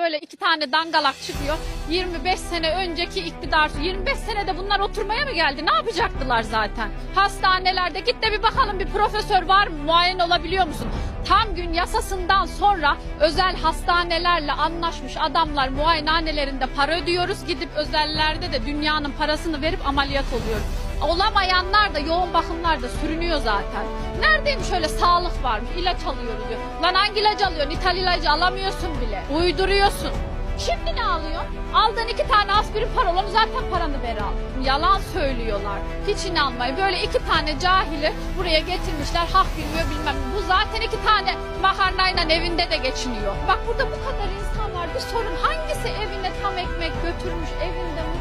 böyle iki tane dangalak çıkıyor. 25 sene önceki iktidar 25 senede bunlar oturmaya mı geldi? Ne yapacaktılar zaten? Hastanelerde git de bir bakalım bir profesör var mı? Muayene olabiliyor musun? Tam gün yasasından sonra özel hastanelerle anlaşmış adamlar muayenehanelerinde para ödüyoruz. Gidip özellerde de dünyanın parasını verip ameliyat oluyoruz. Olamayanlar da yoğun bakımlarda sürünüyor zaten. Neredeymiş öyle sağlık varmış ilaç alıyoruz diyor. Lan hangi ilacı alıyorsun? İthal ilacı alamıyorsun bile. Uyduruyorsun. Şimdi ne alıyorsun? Aldığın iki tane aspirin parolonu zaten paranı ver al. Yalan söylüyorlar. Hiç inanmayın. Böyle iki tane cahili buraya getirmişler. Hak bilmiyor bilmem. Bu zaten iki tane makarnayla evinde de geçiniyor. Bak burada bu kadar insan var. Bir sorun hangisi evine tam ekmek götürmüş, evinde mutlu.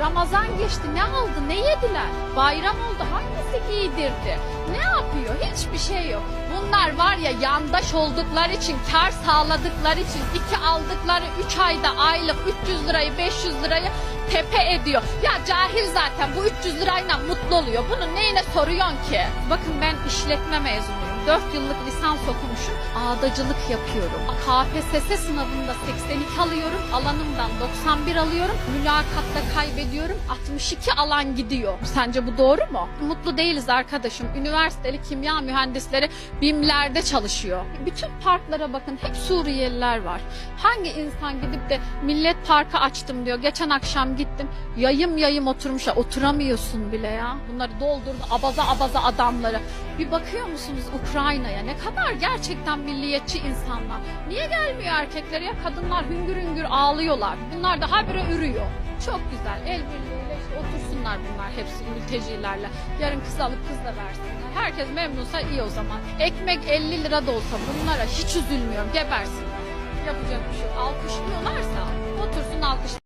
Ramazan geçti ne aldı ne yediler? Bayram oldu hangisi giydirdi? Ne yapıyor? Hiçbir şey yok. Bunlar var ya yandaş oldukları için, kar sağladıkları için iki aldıkları 3 ayda aylık 300 lirayı 500 lirayı tepe ediyor. Ya cahil zaten bu 300 lirayla mutlu oluyor. Bunun neyine soruyorsun ki? Bakın ben işletme mezunuyum. 4 yıllık lisans okumuşum. Ağdacılık yapıyorum. KPSS sınavında 82 alıyorum. Alanımdan 91 alıyorum. Mülakatta kaybediyorum. 62 alan gidiyor. Sence bu doğru mu? Mutlu değiliz arkadaşım. Üniversiteli kimya mühendisleri BİM'lerde çalışıyor. Bütün parklara bakın hep Suriyeliler var. Hangi insan gidip de millet parkı açtım diyor. Geçen akşam gittim. Yayım yayım oturmuşlar. Oturamıyorsun bile ya. Bunları doldurdu abaza abaza adamları. Bir bakıyor musunuz Ukrayna'ya? Ne kadar gerçekten milliyetçi insanlar. Niye gelmiyor erkekler ya? Kadınlar hüngür hüngür ağlıyorlar. Bunlar da habire ürüyor. Çok güzel. El birliğiyle işte otursunlar bunlar hepsi mültecilerle. Yarın kız alıp kız da versinler. Herkes memnunsa iyi o zaman. Ekmek 50 lira da olsa bunlara hiç üzülmüyorum. Gebersinler. Yapacak bir şey yok. Alkış